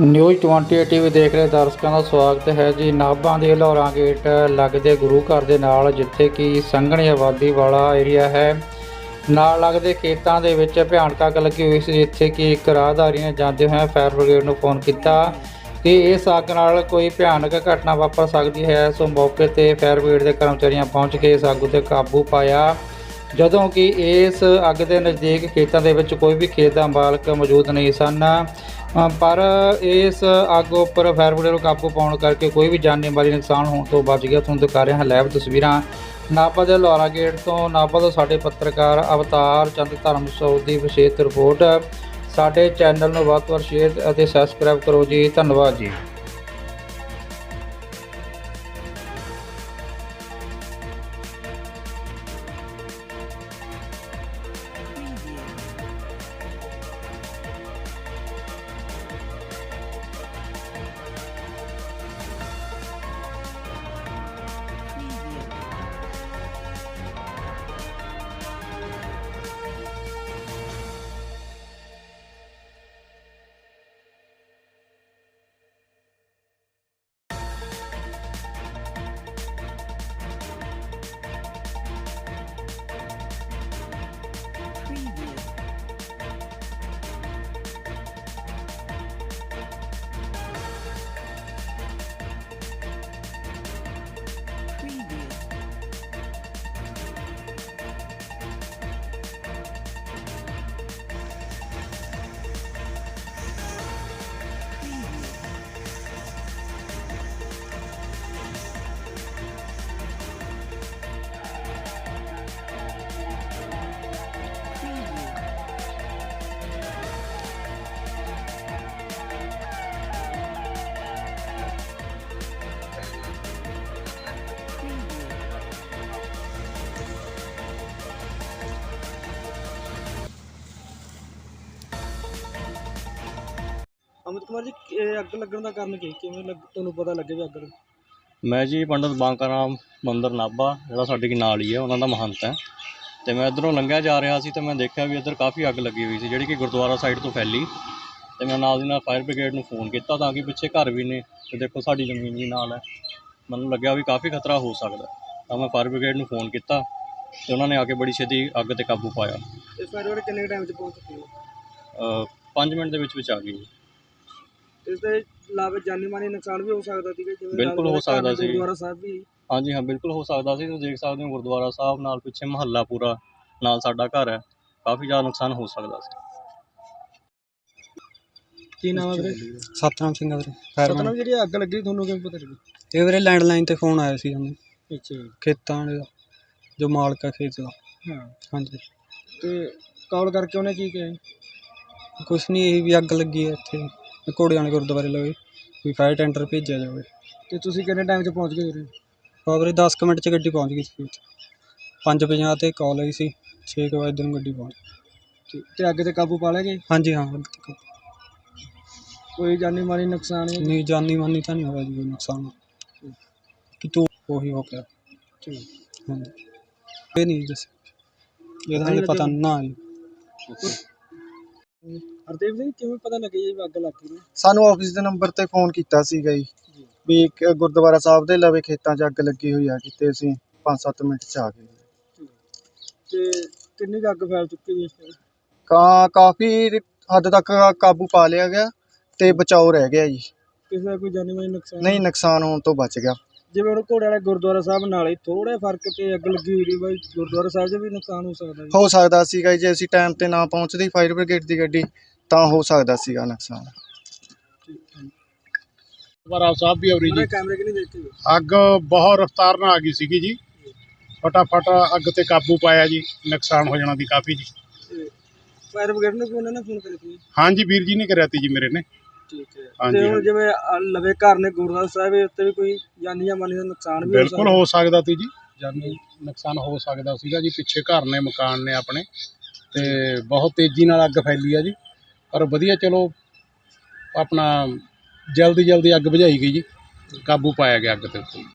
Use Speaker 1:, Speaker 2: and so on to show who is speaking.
Speaker 1: News 28 TV ਦੇਖ ਰਹੇ ਦਰਸ਼ਕਾਂ ਦਾ ਸਵਾਗਤ ਹੈ ਜੀ। ਨਾਭਾ ਦੇ ਲਾਹੌਰਾਂ ਗੇਟ ਲੱਗਦੇ ਗੁਰੂ ਘਰ ਦੇ ਨਾਲ, ਜਿੱਥੇ ਕਿ ਸੰਘਣੀ ਆਬਾਦੀ ਵਾਲਾ ਏਰੀਆ ਹੈ। ਨਾਲ ਲੱਗਦੇ ਖੇਤਾਂ ਦੇ ਵਿੱਚ ਭਿਆਨਕ ਅੱਗ ਲੱਗੀ ਹੋਈ ਸੀ, ਜਿੱਥੇ ਕਿ ਇੱਕ ਰਾਹਦਾਰੀ ਨੇ ਜਾਂਦੇ ਹੋਏ ਫਾਇਰ ਬ੍ਰਿਗੇਡ ਨੂੰ ਫੋਨ ਕੀਤਾ ਕਿ ਇਸ ਅੱਗ ਨਾਲ ਕੋਈ ਭਿਆਨਕ ਘਟਨਾ ਵਾਪਰ ਸਕਦੀ ਹੈ। ਸੋ ਮੌਕੇ ਤੇ ਫਾਇਰ ਬ੍ਰਿਗੇਡ ਦੇ ਕਰਮਚਾਰੀਆਂ ਪਹੁੰਚ ਕੇ ਇਸ ਅੱਗ ਉੱਤੇ ਕਾਬੂ ਪਾਇਆ। ਜਦੋਂ ਕਿ ਇਸ ਅੱਗ ਦੇ ਨਜ਼ਦੀਕ ਖੇਤਾਂ ਦੇ ਵਿੱਚ ਕੋਈ ਵੀ ਖੇਤ ਦਾ ਮਾਲਕ ਮੌਜੂਦ ਨਹੀਂ ਸਨ ਪਰ ਇਸ ਅੱਗ ਉੱਪਰ ਫਾਇਰ ਬ੍ਰਿਗੇਡ ਨੂੰ ਕਾਬੂ ਪਾਉਣ ਕਰਕੇ ਕੋਈ ਵੀ ਜਾਨੀ ਮਾਲੀ ਨੁਕਸਾਨ ਹੋਣ ਤੋਂ ਬਚ ਗਿਆ। ਤੁਹਾਨੂੰ ਦਿਖਾ ਰਿਹਾ ਹਾਂ ਲਾਈਵ ਤਸਵੀਰਾਂ। ਨਾਭਾ ਦੇ ਲੋਹਾਰਾ ਗੇਟ ਤੋਂ ਨਾਭਾ ਤੋਂ ਸਾਡੇ ਪੱਤਰਕਾਰ ਅਵਤਾਰ ਚੰਦ ਧਰਮਸੋਤ ਦੀ ਵਿਸ਼ੇਸ਼ ਰਿਪੋਰਟ। ਸਾਡੇ ਚੈਨਲ ਨੂੰ ਵੱਧ ਤੋਂ ਵੱਧ ਸ਼ੇਅਰ ਅਤੇ ਸਬਸਕ੍ਰਾਈਬ ਕਰੋ ਜੀ। ਧੰਨਵਾਦ ਜੀ।
Speaker 2: ਅਮਿਤ ਕੁਮਾਰ ਜੀ ਇਹ ਅੱਗ ਲੱਗਣ ਦਾ ਕਾਰਨ ਕੀ? ਕਿਵੇਂ ਲੱਗ ਤੁਹਾਨੂੰ ਪਤਾ ਲੱਗੇ ਵੀ ਅੱਗ ਲੱਗੀ?
Speaker 3: ਮੈਂ ਜੀ ਪੰਡਤ ਬਾਂਕਾ ਰਾਮ ਮੰਦਰ ਨਾਭਾ ਜਿਹੜਾ ਸਾਡੇ ਕੀ ਨਾਲ ਹੀ ਹੈ ਉਹਨਾਂ ਦਾ ਮਹੰਤ ਹੈ। ਤੇ ਮੈਂ ਇੱਧਰੋਂ ਲੰਘਿਆ ਜਾ ਰਿਹਾ ਸੀ ਤੇ ਮੈਂ ਦੇਖਿਆ ਵੀ ਇੱਧਰ ਕਾਫੀ ਅੱਗ ਲੱਗੀ ਹੋਈ ਸੀ ਜਿਹੜੀ ਕਿ ਗੁਰਦੁਆਰਾ ਸਾਈਡ ਤੋਂ ਫੈਲੀ। ਤੇ ਮੈਂ ਨਾਲ ਦੀ ਨਾਲ ਫਾਇਰ ਬ੍ਰਿਗੇਡ ਨੂੰ ਫੋਨ ਕੀਤਾ ਤਾਂ ਕਿ ਪਿੱਛੇ ਘਰ ਵੀ ਨੇ ਤੇ ਦੇਖੋ ਸਾਡੀ ਜ਼ਮੀਨ ਵੀ ਨਾਲ ਹੈ। ਮੈਨੂੰ ਲੱਗਿਆ ਵੀ ਕਾਫੀ ਖਤਰਾ ਹੋ ਸਕਦਾ ਤਾਂ ਮੈਂ ਫਾਇਰ ਬ੍ਰਿਗੇਡ ਨੂੰ ਫੋਨ ਕੀਤਾ ਤੇ ਉਹਨਾਂ ਨੇ ਆ ਕੇ ਬੜੀ ਛੇਤੀ ਅੱਗ ਤੇ ਕਾਬੂ ਪਾਇਆ।
Speaker 2: ਤੇ ਫਾਇਰ ਬ੍ਰਿਗੇਡ ਕਿੰਨੇ ਟਾਈਮ 'ਚ ਪਹੁੰਚ ਚੁੱਕੀ ਹੈ?
Speaker 3: 5 ਮਿੰਟ ਦੇ ਵਿੱਚ ਵਿੱਚ ਆ ਗਈ।
Speaker 2: ਇਸ ਦੇ ਇਲਾਵਾ ਜਾਨੀ ਮਾਨੀ ਨੁਕਸਾਨ ਵੀ ਹੋ ਸਕਦਾ ਸੀਗਾ ਜਿਵੇਂ
Speaker 3: ਬਿਲਕੁਲ ਹੋ
Speaker 2: ਨਾਲ
Speaker 3: ਸਕਦਾ ਸੀ।
Speaker 2: ਗੁਰਦੁਆਰਾ ਸਾਹਿਬ ਵੀ।
Speaker 3: ਹਾਂਜੀ ਹਾਂ ਬਿਲਕੁਲ ਹੋ ਸਕਦਾ ਸੀ। ਤੁਸੀਂ ਦੇਖ ਸਕਦੇ ਹੋ ਗੁਰਦੁਆਰਾ ਸਾਹਿਬ ਨਾਲ ਪਿੱਛੇ ਮਹੱਲਾ ਪੂਰਾ ਨਾਲ ਸਾਡਾ ਘਰ ਹੈ। ਕਾਫੀ ਜ਼ਿਆਦਾ ਨੁਕਸਾਨ ਹੋ ਸਕਦਾ ਸੀ।
Speaker 2: ਕੀ ਨਾਮ ਹੈ ਵੀਰੇ?
Speaker 4: ਸਤਨਾਮ ਸਿੰਘ ਆ ਵੀਰੇ
Speaker 2: ਸਤਨਾਮ
Speaker 4: ਫਾਇਰਮੈਨ
Speaker 2: ਜਿਹੜੀ ਅੱਗ ਲੱਗੀ ਤੁਹਾਨੂੰ ਕਿਵੇਂ ਪਤਾ ਲੱਗੀ
Speaker 4: ਇਹ ਵੀਰੇ ਲੈਂਡਲਾਈਨ ਤੇ ਫੋਨ ਆਇਆ ਸੀ ਸਾਨੂੰ।
Speaker 2: ਅੱਛਾ
Speaker 4: ਖੇਤਾਂ ਦਾ ਜੋ ਮਾਲਕ ਆ ਖੇਤ ਦਾ।
Speaker 2: ਹਾਂ।
Speaker 4: ਹਾਂਜੀ।
Speaker 2: ਤੇ ਕਾਲ ਕਰਕੇ ਉਹਨੇ ਕੀ ਕਿਹਾ
Speaker 4: ਕੁਛ ਨਹੀਂ ਇਹ ਵੀ ਅੱਗ ਲੱਗੀ ਹੈ ਇੱਥੇ। ਘੋੜਿਆਂ ਵਾਲੇ ਗੁਰਦੁਆਰੇ ਲਵੇ ਵੀ ਫਾਇਰ ਟੈਂਡਰ ਭੇਜਿਆ ਜਾਵੇ।
Speaker 2: ਤੇ ਤੁਸੀਂ ਕਿੰਨੇ ਟਾਈਮ 'ਚ ਪਹੁੰਚ ਗਏ ਵੀਰੇ
Speaker 4: ਆ ਵੀਰੇ 10 ਕੁ ਮਿੰਟ 'ਚ ਗੱਡੀ ਪਹੁੰਚ ਗਈ ਸੀ। ਪੰਜ ਪੰਜਾਹ ਤੇ ਕਾਲ ਆਈ ਸੀ। 6 ਵਜੇ ਨੂੰ ਗੱਡੀ ਪਹੁੰਚ ਗਈ।
Speaker 2: ਤੇ- ਤੇ ਅੱਗ ਤੇ ਕਾਬੂ ਪਾ ਲਿਆ ਗਏ?
Speaker 4: ਹਾਂਜੀ ਹਾਂ ਅੱਗ ਤੇ ਕਾਬੂ।
Speaker 2: ਕੋਈ ਜਾਨੀ ਮਾਨੀ ਨੁਕਸਾਨ ਨਹੀਂ
Speaker 4: ਨਹੀਂ ਜਾਨੀ ਮਾਨੀ ਤਾਂ ਨਹੀਂ ਹੋਇਆ ਜੀ ਕੋਈ ਨੁਕਸਾਨ। ਕਿ ਤੂੰ ਉਹੀ ਹੋ ਗਿਆ।
Speaker 2: ਠੀਕ।
Speaker 4: ਹਾਂਜੀ। ਇਹ ਨਹੀਂ ਦੱਸ ਇਹਦਾ ਨਹੀਂ ਪਤਾ ਨਾ ਜੀ।
Speaker 2: ਹਰਦੇਵ ਜੀ ਕਿਵੇਂ ਪਤਾ ਲੱਗਿਆ ਜੀ ਵੀ ਅੱਗ ਲੱਗ ਗਈ
Speaker 5: ਸਾਨੂੰ ਆਫਿਸ ਦੇ ਨੰਬਰ ਤੇ ਫੋਨ ਕੀਤਾ ਸੀਗਾ ਜੀ ਵੀ ਇੱਕ ਗੁਰਦੁਆਰਾ ਸਾਹਿਬ ਦੇ ਲਵੇ ਖੇਤਾਂ 'ਚ ਅੱਗ ਲੱਗੀ ਹੋਈ ਆ ਕਿਤੇ ਅਸੀਂ 5-7 ਮਿੰਟ 'ਚ ਆ ਗਏ।
Speaker 2: ਤੇ ਕਿੰਨੀ ਕੁ ਅੱਗ ਫੈਲ ਚੁੱਕੀ ਜੀ ਇਸ time?
Speaker 5: ਕਾ ਕਾਫੀ ਹੱਦ ਤੱਕ ਕਾਬੂ ਪਾ ਲਿਆ ਗਿਆ ਤੇ ਬਚਾਓ ਰਹਿ ਗਿਆ ਜੀ।
Speaker 2: ਕਿਸੇ ਦਾ ਕੋਈ ਜਾਨੀ ਮਾਨੀ ਨੁਕਸਾਨ?
Speaker 5: ਨਹੀਂ ਨੁਕਸਾਨ ਹੋਣ ਤੋਂ ਬਚ ਗਿਆ।
Speaker 2: ਜਿਵੇਂ ਹੁਣ ਘੋੜੇ ਵਾਲੇ ਗੁਰਦੁਆਰਾ ਸਾਹਿਬ ਨਾਲ ਹੀ ਥੋੜਾ ਫ਼ਰਕ ਤੇ ਅੱਗ ਲੱਗੀ ਹੋਈ ਰਹੀ ਬਾਈ ਗੁਰਦੁਆਰਾ ਸਾਹਿਬ 'ਚ ਵੀ ਨੁਕਸਾਨ ਹੋ ਸਕਦਾ ਜੀ।
Speaker 5: ਹੋ ਸਕਦਾ ਸੀਗਾ ਜੀ, ਜੇ ਅਸੀਂ ਟਾਈਮ ਤੇ ਨਾ ਪਹੁੰਚਦੀ ਫਾਇਰ ਬ੍ਰਿਗੇਡ ਦੀ ਗੱਡੀ ਤਾਂ ਹੋ ਸਕਦਾ ਸੀਗਾ ਨੁਕਸਾਨ।
Speaker 6: ਗੁਰਦੁਆਰਾ ਸਾਹਿਬ ਵੀ ਹੋ ਰਹੀ
Speaker 2: ਉਹਦੇ
Speaker 6: ਜੀ
Speaker 2: ਕੈਮਰੇ ਕਿ ਨਹੀਂ ਦੇਖੇ
Speaker 6: ਅੱਗ ਬਹੁਤ ਰਫ਼ਤਾਰ ਨਾਲ ਆ ਗਈ ਸੀਗੀ ਜੀ। ਫਟਾਫਟ ਅੱਗ ਤੇ ਕਾਬੂ ਪਾਇਆ ਜੀ ਨੁਕਸਾਨ ਹੋ ਜਾਣਾ ਦੀ ਕਾਫੀ ਜੀ।
Speaker 2: ਫਾਇਰ ਬ੍ਰਿਗੇਡ ਨੂੰ ਵੀ ਉਹਨਾਂ ਨੇ ਫੋਨ ਕਰਿਆ ਸੀ?
Speaker 6: ਹਾਂਜੀ ਵੀਰ ਜੀ ਨੇ ਕਰਿਆ ਤੀ ਜੀ ਮੇਰੇ ਨੇ।
Speaker 2: ਠੀਕ ਹੈ।
Speaker 6: ਹਾਂਜੀ,
Speaker 2: ਤੇ ਹੁਣ
Speaker 6: ਹਾਂਜੀ।
Speaker 2: ਜਿਵੇਂ ਆਹ ਲਵੇ ਘਰ ਨੇ ਗੁਰਦੁਆਰਾ ਸਾਹਿਬ ਦੇ ਉੱਤੇ ਵੀ ਕੋਈ ਜਾਨੀ ਜਾਂ ਮਾਨੀ ਦਾ ਨੁਕਸਾਨ ਵੀ ਹੋ
Speaker 6: ਬਿਲਕੁਲ
Speaker 2: ਸਕਦਾ?
Speaker 6: ਹੋ ਸਕਦਾ ਤੀ ਜੀ। ਜਾਨੀ ਨੁਕਸਾਨ ਹੋ ਸਕਦਾ ਸੀਗਾ ਜੀ। ਪਿੱਛੇ ਘਰ ਨੇ ਮਕਾਨ ਨੇ ਆਪਣੇ। ਤੇ ਬਹੁਤ ਤੇਜ਼ੀ ਨਾਲ ਅੱਗ ਫੈਲੀ ਆ ਜੀ। ਪਰ ਵਧੀਆ ਚਲੋ ਆਪਣਾ ਜਲਦੀ ਜਲਦੀ ਅੱਗ ਬੁਝਾਈ ਗਈ ਜੀ। ਕਾਬੂ ਪਾਇਆ ਗਿਆ ਅੱਗ ਤੇ ਉੱਤੇ।